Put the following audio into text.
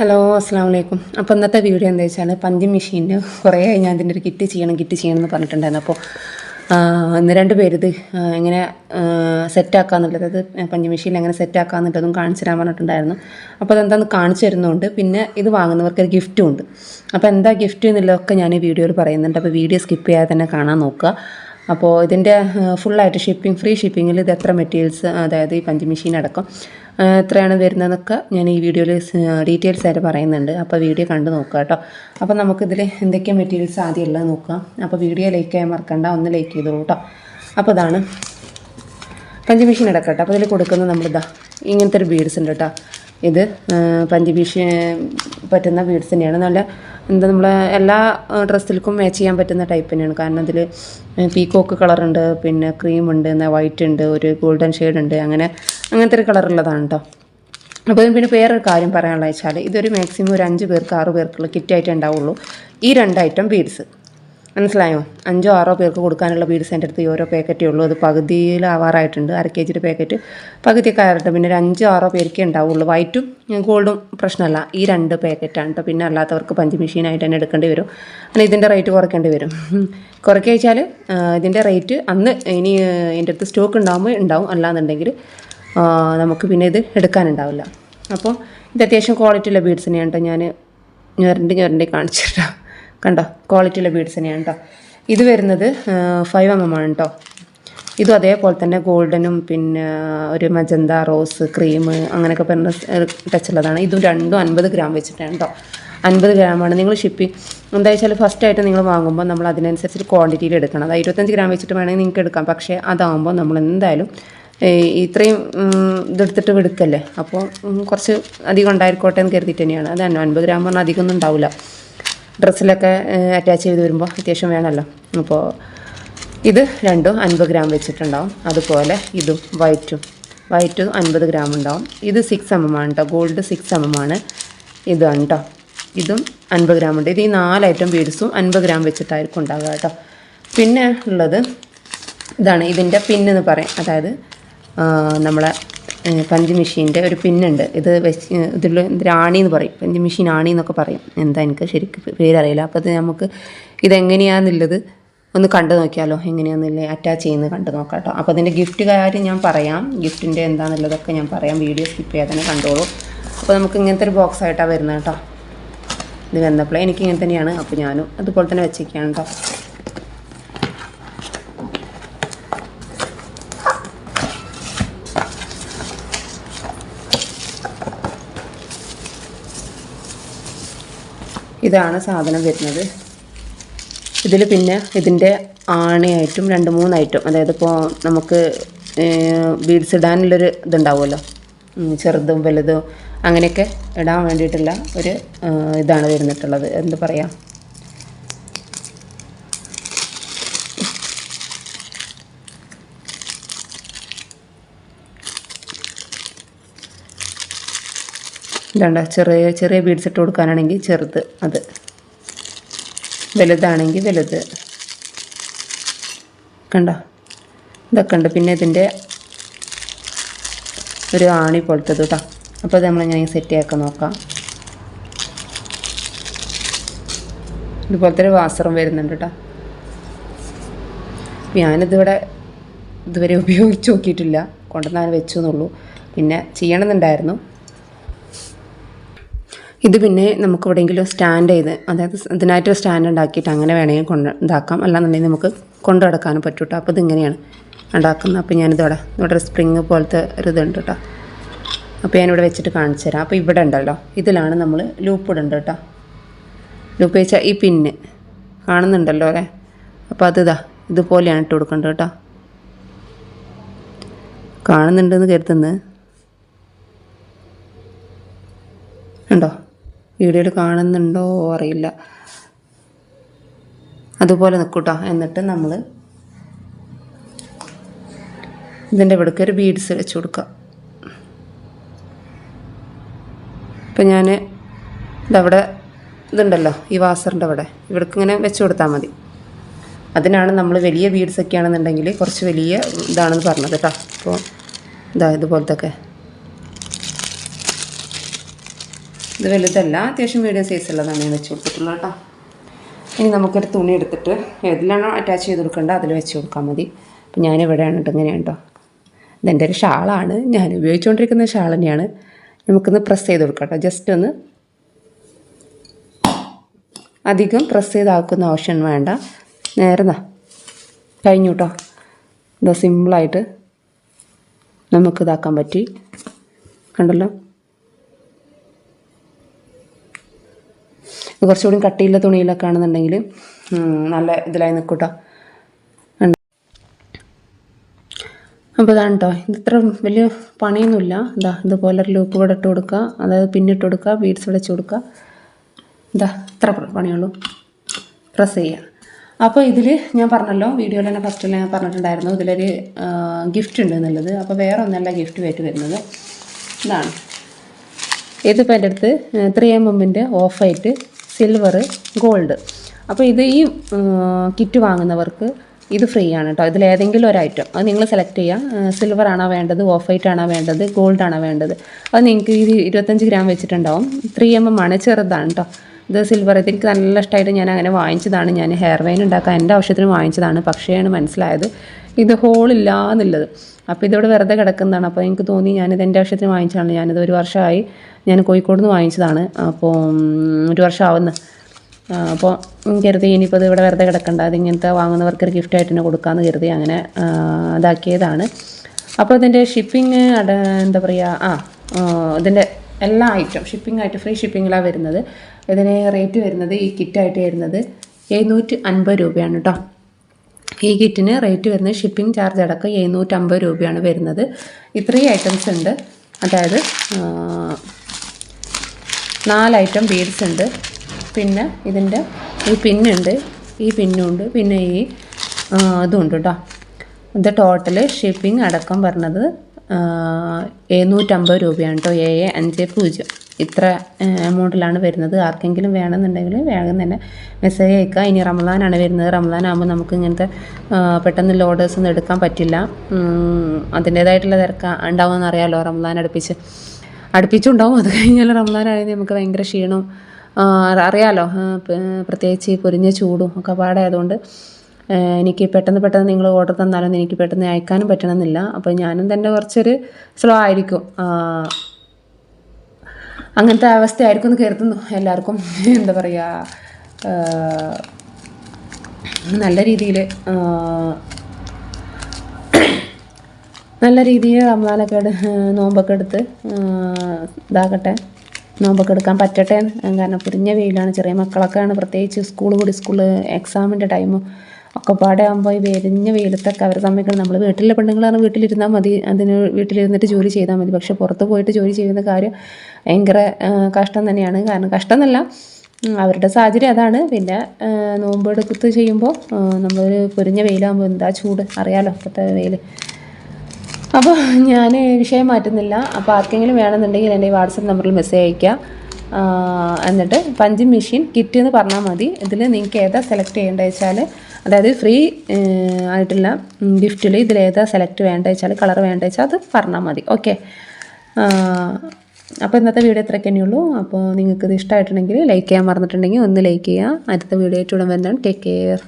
Hello അസ്സാം വലൈക്കും അപ്പോൾ ഇന്നത്തെ വീഡിയോ എന്താ വെച്ചാൽ പഞ്ച് മെഷീനിൽ കുറേ ഞാൻ ഇതിന്റെ ഒരു കിറ്റ് ചെയ്യണം കിറ്റ് ചെയ്യണം എന്ന് പറഞ്ഞിട്ടുണ്ടായിരുന്നു. അപ്പോൾ ഇന്ന് രണ്ട് പേര് ഇത് ആ, എങ്ങനെ സെറ്റാക്കാന്നുള്ളത് അത് പഞ്ച് മെഷീനിൽ എങ്ങനെ സെറ്റാക്കാന്നുള്ളതും കാണിച്ചു തരാൻ പറഞ്ഞിട്ടുണ്ടായിരുന്നു. അപ്പോൾ അതെന്താന്ന് കാണിച്ചു തരുന്നുണ്ട് പിന്നെ ഇത് വാങ്ങുന്നവർക്ക് ഒരു ഗിഫ്റ്റും ഉണ്ട്. അപ്പോൾ എന്താ ഗിഫ്റ്റ് എന്നുള്ളതൊക്കെ ഞാൻ ഈ വീഡിയോയിൽ പറയുന്നുണ്ട്. അപ്പോൾ വീഡിയോ സ്കിപ്പ് ചെയ്യാതെ തന്നെ കാണാൻ നോക്കുക. അപ്പോൾ ഇതിന്റെ ഫുള്ളായിട്ട് ഷിപ്പിംഗ് ഫ്രീ ഷിപ്പിങ്ങിൽ ഇത് എത്ര മെറ്റീരിയൽസ് അതായത് ഈ പഞ്ച് മെഷീൻ അടക്കം. എത്രയാണ് വരുന്നതെന്നൊക്കെ ഞാൻ ഈ വീഡിയോയിൽ ഡീറ്റെയിൽസ് ആയിട്ട് പറയുന്നുണ്ട്. അപ്പോൾ വീഡിയോ കണ്ടു നോക്കുക കേട്ടോ. അപ്പോൾ നമുക്കിതിൽ എന്തൊക്കെ മെറ്റീരിയൽസ് ആദ്യം ഉള്ളത് നോക്കാം അപ്പോൾ വീഡിയോ ലൈക്ക് ചെയ്യാൻ മറക്കണ്ട ഒന്ന് ലൈക്ക് ചെയ്തോളൂ കേട്ടോ അപ്പോൾ ഇതാണ് പഞ്ച് മെഷീൻ അടക്കട്ടെ അപ്പോൾ ഇതിൽ കൊടുക്കുന്നത് നമ്മളിതാ ഇങ്ങനത്തെ ഒരു ബീഡ്സ് ഉണ്ട് കേട്ടോ ഇത് പഞ്ച് മെഷീൻ പറ്റുന്ന ബീഡ്സ് തന്നെയാണ്. നല്ല എന്താ നമ്മളെ എല്ലാ ഡ്രസ്സിലേക്കും മാച്ച് ചെയ്യാൻ പറ്റുന്ന ടൈപ്പ് തന്നെയാണ് കാരണം അതിൽ പീക്കോക്ക് കളറുണ്ട് പിന്നെ ക്രീം ഉണ്ട് എന്നാൽ വൈറ്റ് ഉണ്ട് ഒരു ഗോൾഡൻ ഷെയ്ഡ് ഉണ്ട് അങ്ങനെ അങ്ങനത്തെ ഒരു കളറുള്ളതാണ് കേട്ടോ അപ്പോൾ പിന്നെ വേറൊരു കാര്യം പറയാനുള്ള വെച്ചാൽ ഇതൊരു മാക്സിമം ഒരു അഞ്ച് പേർക്ക് ആറ് പേർക്കുള്ള കിറ്റ് കിറ്റായിട്ട് ഉണ്ടാവുള്ളൂ. ഈ രണ്ട് ഐറ്റം ബീഡ്സ് മനസ്സിലായോ? അഞ്ചോ ആറോ പേർക്ക് കൊടുക്കാനുള്ള ബീഡ്സ് എന്റെ അടുത്ത് ഈ ഓരോ പാക്കറ്റേ ഉള്ളൂ. അത് പകുതിയിലാവാറായിട്ടുണ്ട്. അര കെ ജിയുടെ പാക്കറ്റ് പകുതിയൊക്കെ ആയിട്ടുണ്ട് പിന്നെ ഒരു അഞ്ചോ ആറോ പേർക്കേ ഉണ്ടാവുള്ളൂ. വൈറ്റും ഗോൾഡും പ്രശ്നമല്ല. ഈ രണ്ട് പാക്കറ്റാണ് കേട്ടോ. പിന്നെ അല്ലാത്തവർക്ക് പഞ്ച് മെഷീനായിട്ട് തന്നെ എടുക്കേണ്ടി വരും. അങ്ങനെ ഇതിന്റെ റേറ്റ് കുറയ്ക്കേണ്ടി വരും. കുറയ്ക്കുക വെച്ചാൽ ഇതിന്റെ റേറ്റ് അന്ന് ഇനി എന്റെ അടുത്ത് സ്റ്റോക്ക് ഉണ്ടാകുമ്പോൾ ഉണ്ടാവും. അല്ലാന്നുണ്ടെങ്കിൽ നമുക്ക് പിന്നെ ഇത് എടുക്കാനുണ്ടാവില്ല. അപ്പോൾ ഇത് അത്യാവശ്യം ക്വാളിറ്റിയുള്ള ബീഡ്സിനെയാണ് കേട്ടോ. ഞാൻ ഞൊരണ്ടി ഞൊരണ്ടി കാണിച്ചിട്ടാ. കണ്ടോ? ക്വാളിറ്റിയുള്ള ബീഡ്സ് തന്നെയാണ് കേട്ടോ ഇത് വരുന്നത് ഫൈവ് എം എം ആണ് കേട്ടോ ഇതും അതേപോലെ തന്നെ ഗോൾഡനും പിന്നെ ഒരു മജന്ത റോസ് ക്രീം അങ്ങനെയൊക്കെ പറഞ്ഞ ടച്ചുള്ളതാണ് ഇതും രണ്ടും അൻപത് ഗ്രാം വെച്ചിട്ടാണ് കേട്ടോ അൻപത് ഗ്രാമാണ് നിങ്ങൾ ഷിപ്പിംഗ് എന്താ വെച്ചാൽ ഫസ്റ്റ് ആയിട്ട് നിങ്ങൾ വാങ്ങുമ്പോൾ നമ്മൾ അതിനനുസരിച്ച് ക്വാണ്ടിറ്റിയിൽ എടുക്കണം. അത് ഇരുപത്തഞ്ച് ഗ്രാം വെച്ചിട്ട് വേണമെങ്കിൽ നിങ്ങൾക്ക് എടുക്കാം. പക്ഷേ അതാകുമ്പോൾ നമ്മൾ എന്തായാലും ഇത്രയും ഇതെടുത്തിട്ട് എടുക്കല്ലേ? അപ്പോൾ കുറച്ച് അധികം ഉണ്ടായിരിക്കോട്ടെ എന്ന് കരുതിയിട്ട് തന്നെയാണ്. അത് അൻപത് ഗ്രാം പറഞ്ഞാൽ അധികമൊന്നും ഉണ്ടാവില്ല ഡ്രസ്സിലൊക്കെ അറ്റാച്ച് ചെയ്ത് വരുമ്പോൾ അത്യാവശ്യം വേണമല്ലോ അപ്പോൾ ഇത് രണ്ടും അൻപത് ഗ്രാം വെച്ചിട്ടുണ്ടാവും. അതുപോലെ ഇതും വൈറ്റും. വൈറ്റും അൻപത് ഗ്രാം ഉണ്ടാവും. ഇത് സിക്സ് എം എം ആണ് കേട്ടോ ഗോൾഡ് സിക്സ് എം എം ആണ്. ഇതാണ് കേട്ടോ ഇതും അൻപത് ഗ്രാം ഉണ്ട്. ഇത് ഈ നാല് ഐറ്റം ബീഡ്സും അൻപത് ഗ്രാം വെച്ചിട്ടായിരിക്കും ഉണ്ടാവുക കേട്ടോ പിന്നെ ഉള്ളത് ഇതാണ് ഇതിന്റെ പിന്നെന്ന് പറയാം. അതായത് നമ്മളെ പഞ്ച് മെഷീന്റെ ഒരു പിന്നുണ്ട്. ഇത് വെച്ച് ഇതിൽ രാണി എന്ന് പറയും. പഞ്ച് മെഷീൻ ആണി എന്നൊക്കെ പറയും. എന്താ എനിക്ക് ശരിക്കും പേരറിയില്ല. അപ്പോൾ അത് നമുക്ക് ഇതെങ്ങനെയാണെന്നുള്ളത് ഒന്ന് കണ്ടു നോക്കിയാലോ. എങ്ങനെയാണെന്നില്ലേ അറ്റാച്ച് ചെയ്യുന്നത് കണ്ടു നോക്കാം കേട്ടോ അപ്പോൾ അതിന്റെ ഗിഫ്റ്റ് കാര്യം ഞാൻ പറയാം. ഗിഫ്റ്റിന്റെ എന്താണെന്നുള്ളതൊക്കെ ഞാൻ പറയാം. വീഡിയോ സ്കിപ്പ് ചെയ്യാതെ തന്നെ കണ്ടോളൂ. അപ്പോൾ നമുക്ക് ഇങ്ങനത്തെ ഒരു ബോക്സ് ആയിട്ടാണ് വരുന്നത് കേട്ടോ. ഇത് വന്നപ്പോൾ എനിക്ക് ഇങ്ങനെ തന്നെയാണ്. അപ്പോൾ ഞാനും അതുപോലെ തന്നെ വെച്ചേക്കാണ് കേട്ടോ. ഇതാണ് സാധനം വരുന്നത്. ഇതിൽ പിന്നെ ഇതിന്റെ ആണയായിട്ടും രണ്ട് മൂന്നായിട്ടും അതായത് ഇപ്പോൾ നമുക്ക് ബീഡ്സ് ഇടാനുള്ളൊരു ഇതുണ്ടാവുമല്ലോ. ചെറുതും വലുതും അങ്ങനെയൊക്കെ ഇടാൻ വേണ്ടിയിട്ടുള്ള ഒരു ഇതാണ് വരുന്നിട്ടുള്ളത്. എന്ത് പറയാം? ഇതാണ്ട. ചെറിയ ചെറിയ ബീഡ്സ് ഇട്ട് കൊടുക്കാനാണെങ്കിൽ ചെറുത് അത്. വലുതാണെങ്കിൽ വലുത്. കണ്ട? ഇതൊക്കെ ഉണ്ട്. പിന്നെ ഇതിന്റെ ഒരു ആണി പോലത്തത് കേട്ടോ അപ്പോൾ അത് നമ്മളിങ്ങനെ സെറ്റ് ആക്കാൻ നോക്കാം. ഇതുപോലത്തെ ഒരു വാസറും വരുന്നുണ്ട് കേട്ടോ ഞാനിതിവിടെ ഇതുവരെ ഉപയോഗിച്ച് നോക്കിയിട്ടില്ല. കൊണ്ടുവന്നാൽ വെച്ചു എന്നുള്ളൂ പിന്നെ ചെയ്യണമെന്നുണ്ടായിരുന്നു. ഇത് പിന്നെ നമുക്ക് എവിടെയെങ്കിലും സ്റ്റാൻഡ് ചെയ്ത് അതായത് ഇതിനായിട്ട് സ്റ്റാൻഡ് ഉണ്ടാക്കിയിട്ട് അങ്ങനെ വേണമെങ്കിൽ കൊണ്ട് ഇതാക്കാം. അല്ലാന്നുണ്ടെങ്കിൽ നമുക്ക് കൊണ്ടു നടക്കാനും പറ്റും കേട്ടോ അപ്പോൾ ഇതിങ്ങനെയാണ് ഉണ്ടാക്കുന്നത്. അപ്പോൾ ഞാനിതവിടെ ഇവിടെ സ്പ്രിങ് പോലത്തെ ഒരു ഇതുണ്ട് കേട്ടോ അപ്പോൾ ഞാനിവിടെ വെച്ചിട്ട് കാണിച്ചു തരാം. അപ്പോൾ ഇവിടെ ഉണ്ടല്ലോ. ഇതിലാണ് നമ്മൾ ലൂപ്പ് ഇടുന്നത് കേട്ടോ ലൂപ്പ് വെച്ചാൽ ഈ പിന്ന് കാണുന്നുണ്ടല്ലോ അല്ലേ? അപ്പോൾ അത് ഇതാ ഇതുപോലെയാണ് ഇട്ട് കൊടുക്കേണ്ടത് കേട്ടോ കാണുന്നുണ്ടെന്ന് കരുതുന്നത് ഉണ്ടോ? വീഡിയോയിൽ കാണുന്നുണ്ടോ അറിയില്ല. അതുപോലെ നിൽക്കൂട്ടോ എന്നിട്ട് നമ്മൾ ഇതിന്റെ ഇവിടേക്ക് ഒരു ബീഡ്സ് വെച്ച് കൊടുക്കുക ഇപ്പം ഞാൻ ഇതവിടെ ഇതുണ്ടല്ലോ ഈ വാസറിന്റെ അവിടെ. ഇവിടേക്ക് ഇങ്ങനെ വെച്ച് കൊടുത്താൽ മതി. അതിനാണ് നമ്മൾ വലിയ ബീഡ്സ് ഒക്കെ ആണെന്നുണ്ടെങ്കിൽ കുറച്ച് വലിയ ഇതാണെന്ന് പറഞ്ഞത് കേട്ടോ. അപ്പോൾ ഇതാ ഇതുപോലത്തെ ഒക്കെ ഇത് വലുതല്ല അത്യാവശ്യം മീഡിയം സൈസുള്ളതാണ് ഞാൻ വെച്ച് കൊടുത്തിട്ടുള്ളത് കേട്ടോ. ഇനി നമുക്കൊരു തുണി എടുത്തിട്ട് ഏതിലാണോ അറ്റാച്ച് ചെയ്ത് കൊടുക്കേണ്ടത് അതിൽ വെച്ച് കൊടുക്കാൻ മതി. അപ്പം ഞാനിവിടെയാണ് കേട്ടോ ഇങ്ങനെയാണ് കേട്ടോ. ഇതെന്റെ ഒരു ഷാളാണ് ഞാൻ ഉപയോഗിച്ചുകൊണ്ടിരിക്കുന്ന ഷാൾ തന്നെയാണ്. നമുക്കൊന്ന് പ്രസ് ചെയ്ത് കൊടുക്കാം കേട്ടോ ജസ്റ്റ് ഒന്ന് അധികം പ്രസ് ചെയ്താക്കുന്ന ആവശ്യം വേണ്ട. നേരെ ദാ കഴിഞ്ഞു കേട്ടോ. ഇതാ സിമ്പിളായിട്ട് നമുക്ക് ഇതാക്കാൻ പറ്റി. കണ്ടല്ലോ? കുറച്ചുകൂടി കട്ടിയുള്ള തുണിയിലൊക്കെ ആണെന്നുണ്ടെങ്കിൽ നല്ല ഇതിലായി നിൽക്കൂട്ടോ. അപ്പോൾ ഇതാണ് കേട്ടോ ഇത് ഇത്ര വലിയ പണിയൊന്നുമില്ല. ഇതാ ഇതുപോലെ ഒരു ലൂപ്പ് ഇവിടെ ഇട്ട് കൊടുക്കുക. അതായത് പിന്നിട്ട് കൊടുക്കുക ബീഡ്സ് വെച്ച് കൊടുക്കുക. ഇതാ ഇത്ര പണിയുള്ളൂ. പ്രസ് ചെയ്യുക. അപ്പോൾ ഇതിൽ ഞാൻ പറഞ്ഞല്ലോ വീഡിയോയിൽ തന്നെ ഫസ്റ്റിൽ ഞാൻ പറഞ്ഞിട്ടുണ്ടായിരുന്നു. ഇതിലൊരു ഗിഫ്റ്റ് ഉണ്ട് എന്നുള്ളത്. അപ്പോൾ വേറെ ഒന്നല്ല ഗിഫ്റ്റ് ആയിട്ട് വരുന്നത്. ഇതാണ്. ഇതിപ്പോൾ എന്റെ അടുത്ത് ത്രീ എം എമ്മിന്റെ ഓഫായിട്ട് വൈറ്റ് സിൽവർ ഗോൾഡ് അപ്പോൾ ഇത് ഈ കിറ്റ് വാങ്ങുന്നവർക്ക് ഇത് ഫ്രീ ആണ് കേട്ടോ ഇതിൽ ഏതെങ്കിലും ഒരു ഐറ്റം അത് നിങ്ങൾ സെലക്ട് ചെയ്യുക സിൽവർ ആണോ വേണ്ടത് ഓഫ് വൈറ്റ് ആണോ വേണ്ടത് ഗോൾഡ് ആണോ വേണ്ടത്. അത് നിങ്ങൾക്ക് ഇത് ഇരുപത്തഞ്ച് ഗ്രാം വെച്ചിട്ടുണ്ടാവും. ത്രീ എം എം ആണ് ചെറുതാണ് കേട്ടോ ഇത് സിൽവർ ഇത് എനിക്ക് നല്ല ഇഷ്ടമായിട്ട് ഞാൻ അങ്ങനെ വാങ്ങിച്ചതാണ്. ഞാൻ ഹെയർ വെയിൻ ഉണ്ടാക്കാൻ എന്റെ ആവശ്യത്തിന് വാങ്ങിച്ചതാണ്. പക്ഷേയാണ് മനസ്സിലായത്. ഇത് ഹോളില്ല എന്നുള്ളത്. അപ്പോൾ ഇതിവിടെ വെറുതെ കിടക്കുന്നതാണ്. അപ്പോൾ എനിക്ക് തോന്നി ഞാനിത് എന്റെ ആവശ്യത്തിന് വാങ്ങിച്ചതാണ്. ഞാനിത് ഒരു വർഷമായി ഞാൻ കോഴിക്കോട് നിന്ന് വാങ്ങിച്ചതാണ്. അപ്പോൾ ഒരു വർഷം ആവുന്നു ആ, അപ്പോൾ കരുതി ഇനിയിപ്പോൾ ഇത് ഇവിടെ വെറുതെ കിടക്കണ്ട. അത് ഇങ്ങനത്തെ വാങ്ങുന്നവർക്ക് ഒരു ഗിഫ്റ്റായിട്ട് തന്നെ കൊടുക്കാമെന്ന് കരുതി അങ്ങനെ ഇതാക്കിയതാണ്. അപ്പോൾ ഇതിന്റെ ഷിപ്പിംഗ് എന്താ പറയുക ആ, ഇതിന്റെ എല്ലാ ഐറ്റം ഷിപ്പിംഗ് ആയിട്ട് ഫ്രീ ഷിപ്പിങ്ങിലാണ് വരുന്നത്. ഇതിന് റേറ്റ് വരുന്നത് ഈ കിറ്റായിട്ട് വരുന്നത് എഴുന്നൂറ്റി അൻപത് രൂപയാണ് കേട്ടോ ഈ കിറ്റിന് റേറ്റ് വരുന്നത് ഷിപ്പിംഗ് ചാർജ് അടക്കം എഴുന്നൂറ്റമ്പത് രൂപയാണ് വരുന്നത്. ഇത്രയും ഐറ്റംസ് ഉണ്ട്. അതായത് നാല് ഐറ്റം ബീഡ്സ് ഉണ്ട്. പിന്നെ ഇതിന്റെ ഈ പിന്നുണ്ട് ഈ പിന്നുണ്ട് പിന്നെ ഈ ഇതുണ്ട് കേട്ടോ ഇത് ടോട്ടൽ ഷിപ്പിംഗ് അടക്കം പറഞ്ഞത് എഴുന്നൂറ്റമ്പത് രൂപയാണ് കേട്ടോ ഏഴ് അഞ്ച് പൂജ്യം. ഇത്ര എമൗണ്ടിലാണ് വരുന്നത്. ആർക്കെങ്കിലും വേണമെന്നുണ്ടെങ്കിൽ വേഗം തന്നെ മെസ്സേജ് അയക്കുക. ഇനി റംസാനാണ് വരുന്നത്. റമളാൻ ആകുമ്പോൾ നമുക്ക് ഇങ്ങനത്തെ പെട്ടെന്ന് ഓർഡേഴ്സ് ഒന്നും എടുക്കാൻ പറ്റില്ല. അതിന്റേതായിട്ടുള്ള തിരക്ക ഉണ്ടാവുമെന്ന് അറിയാമല്ലോ റംസാൻ അടുപ്പിച്ച് അടുപ്പിച്ചുണ്ടാവും. അത് കഴിഞ്ഞാൽ റംസാനാണെങ്കിൽ നമുക്ക് ഭയങ്കര ക്ഷീണവും അറിയാമല്ലോ പ്രത്യേകിച്ച് ഈ പൊരിഞ്ഞ ചൂടും ഒക്കെ പാടായതുകൊണ്ട് എനിക്ക് പെട്ടെന്ന് പെട്ടെന്ന് നിങ്ങൾ ഓർഡർ തന്നാലൊന്നും എനിക്ക് പെട്ടെന്ന് അയക്കാനും പറ്റണമെന്നില്ല. അപ്പോൾ ഞാനും തന്നെ കുറച്ചൊരു സ്ലോ ആയിരിക്കും. അങ്ങനത്തെ അവസ്ഥയായിരിക്കും എന്ന് കരുതുന്നു എല്ലാവർക്കും എന്താ പറയുക നല്ല രീതിയിൽ നല്ല രീതിയിൽ റംസാനൊക്കെ എടു നോമ്പൊക്കെ എടുത്ത് ഇതാകട്ടെ നോമ്പൊക്കെ എടുക്കാൻ പറ്റട്ടെ. കാരണം പുരിഞ്ഞ വെയിലാണ് ചെറിയ മക്കളൊക്കെയാണ് പ്രത്യേകിച്ച് സ്കൂൾ കൂടി സ്കൂൾ എക്സാമിന്റെ ടൈമും ഒക്കെ പാടെ ആകുമ്പോൾ ഈ വെരിഞ്ഞ വെയിലത്തൊക്കെ അവരെ സമയത്ത് നമ്മൾ വീട്ടിലെ പെണ്ണുങ്ങളാണ് വീട്ടിലിരുന്നാൽ മതി അതിന് വീട്ടിലിരുന്നിട്ട് ജോലി ചെയ്താൽ മതി. പക്ഷെ പുറത്ത് പോയിട്ട് ജോലി ചെയ്യുന്ന കാര്യം ഭയങ്കര കഷ്ടം തന്നെയാണ്. കാരണം കഷ്ടം എന്നല്ല അവരുടെ സാഹചര്യം അതാണ്. പിന്നെ നോമ്പെടുത്ത് ചെയ്യുമ്പോൾ നമ്മൾ പൊരിഞ്ഞ വെയിലാകുമ്പോൾ എന്താ ചൂട്? അറിയാലോ ഇപ്പോഴത്തെ വെയിൽ അപ്പോൾ ഞാൻ വിഷയം മാറ്റുന്നില്ല. അപ്പോൾ ആർക്കെങ്കിലും വേണമെന്നുണ്ടെങ്കിൽ എന്റെ ഈ വാട്സപ്പ് നമ്പറിൽ മെസ്സേജ് അയക്കുക എന്നിട്ട് പഞ്ചിങ് മെഷീൻ കിറ്റ് എന്ന് പറഞ്ഞാൽ മതി. ഇതിൽ നിങ്ങൾക്ക് ഏതാ സെലക്ട് ചെയ്യേണ്ടത് വെച്ചാൽ അതായത് ഫ്രീ ആയിട്ടുള്ള ഗിഫ്റ്റിൽ ഇതിൽ ഏതാ സെലക്ട് വേണ്ടത് വെച്ചാൽ കളർ വേണ്ടത് വെച്ചാൽ അത് പറഞ്ഞാൽ മതി. ഓക്കെ അപ്പോൾ ഇന്നത്തെ വീഡിയോ ഇത്രയൊക്കെ തന്നെയുള്ളൂ അപ്പോൾ നിങ്ങൾക്ക് ഇത് ഇഷ്ടമായിട്ടുണ്ടെങ്കിൽ ലൈക്ക് ചെയ്യാൻ മറന്നിട്ടുണ്ടെങ്കിൽ ഒന്ന് ലൈക്ക് ചെയ്യുക. അടുത്ത വീഡിയോ ആയിട്ട് ഉടൻ വരുന്നതാണ് ടേക്ക് കെയർ